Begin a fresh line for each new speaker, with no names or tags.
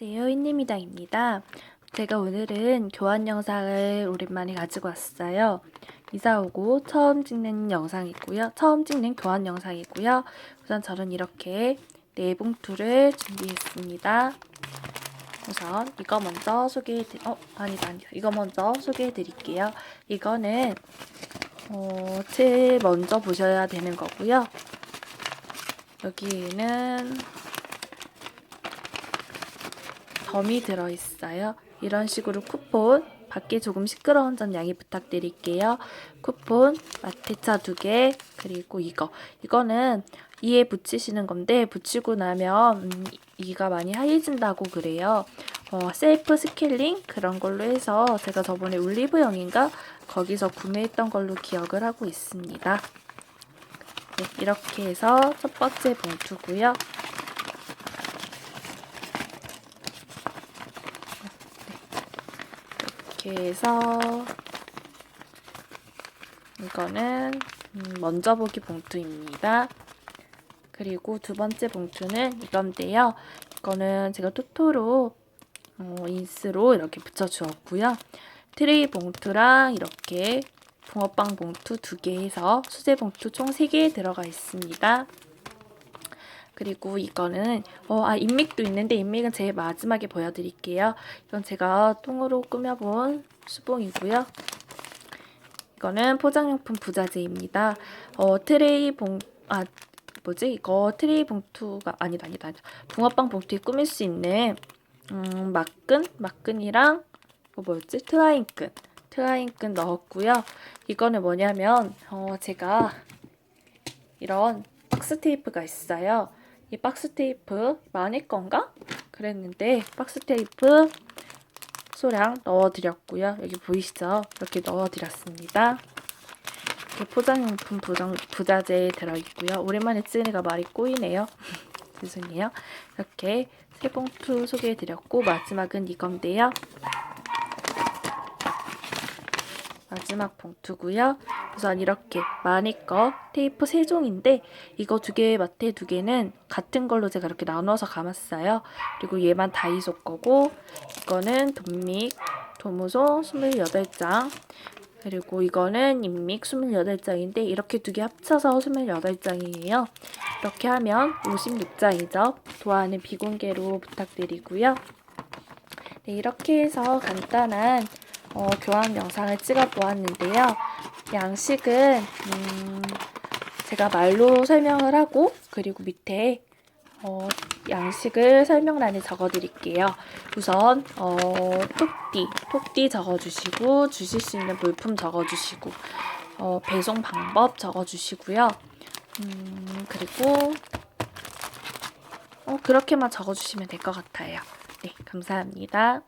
안녕하세요, 흰님이다입니다. 제가 오늘은 교환 영상을 오랜만에 가지고 왔어요. 이사 오고 처음 찍는 영상이고요. 처음 찍는 교환 영상이고요. 우선 저는 이렇게 네 봉투를 준비했습니다. 우선 이거 먼저 소개해 드 어, 아니다, 아니다. 이거 먼저 소개해 드릴게요. 이거는 어, 제일 먼저 보셔야 되는 거고요. 여기에는 덤이 들어있어요. 이런 식으로 쿠폰, 밖에 조금 시끄러운 점 양해 부탁드릴게요. 쿠폰, 마테차 두 개, 그리고 이거. 이거는 이에 붙이시는 건데, 붙이고 나면, 음, 이가 많이 하얘진다고 그래요. 어, 셀프 스케일링? 그런 걸로 해서 제가 저번에 올리브영인가? 거기서 구매했던 걸로 기억을 하고 있습니다. 네, 이렇게 해서 첫 번째 봉투고요. 이렇게 해서 이거는 음, 먼저 보기 봉투입니다. 그리고 두 번째 봉투는 이건데요. 이거는 제가 토토로 어, 인스로 이렇게 붙여주었고요. 트레이 봉투랑 이렇게 붕어빵 봉투 두 개 해서 수제 봉투 총 3개 들어가 있습니다. 그리고 이거는 어, 아 인맥도 있는데 인맥은 제일 마지막에 보여드릴게요. 이건 제가 통으로 꾸며본 수봉이고요. 이거는 포장용품 부자재입니다. 어, 트레이 봉, 아, 뭐지? 이거 트레이 봉투가, 아니다, 아니다. 붕어빵 봉투에 꾸밀 수 있는, 음, 막끈? 막끈이랑, 이거 뭐였지? 트라잉끈. 트라잉끈 넣었고요. 이거는 뭐냐면, 어, 제가 이런 박스 테이프가 있어요. 이 박스 테이프 마네 건가? 그랬는데 박스 테이프 소량 넣어드렸고요. 여기 보이시죠? 이렇게 넣어드렸습니다. 이렇게 포장용품 부정, 부자재에 들어있고요. 오랜만에 쓰니까 말이 꼬이네요. 죄송해요. 이렇게 세 봉투 소개해드렸고 마지막은 이건데요. 마지막 봉투고요. 우선 이렇게 마니 거 테이프 세 종인데 이거 두 개, 마테 두 개는 같은 걸로 제가 이렇게 나눠서 감았어요. 그리고 얘만 다이소 거고 이거는 돈믹 도무소 28장 그리고 이거는 인믹 28장인데 이렇게 두 개 합쳐서 28장이에요. 이렇게 하면 56장이죠. 도안은 비공개로 부탁드리고요. 네, 이렇게 해서 간단한 어, 교환 영상을 찍어 보았는데요. 양식은 음, 제가 말로 설명을 하고 그리고 밑에 어, 양식을 설명란에 적어드릴게요. 우선 어, 톡띠, 톡띠 적어주시고 주실 수 있는 물품 적어주시고 어, 배송 방법 적어주시고요. 음, 그리고 어, 그렇게만 적어주시면 될 것 같아요. 네, 감사합니다.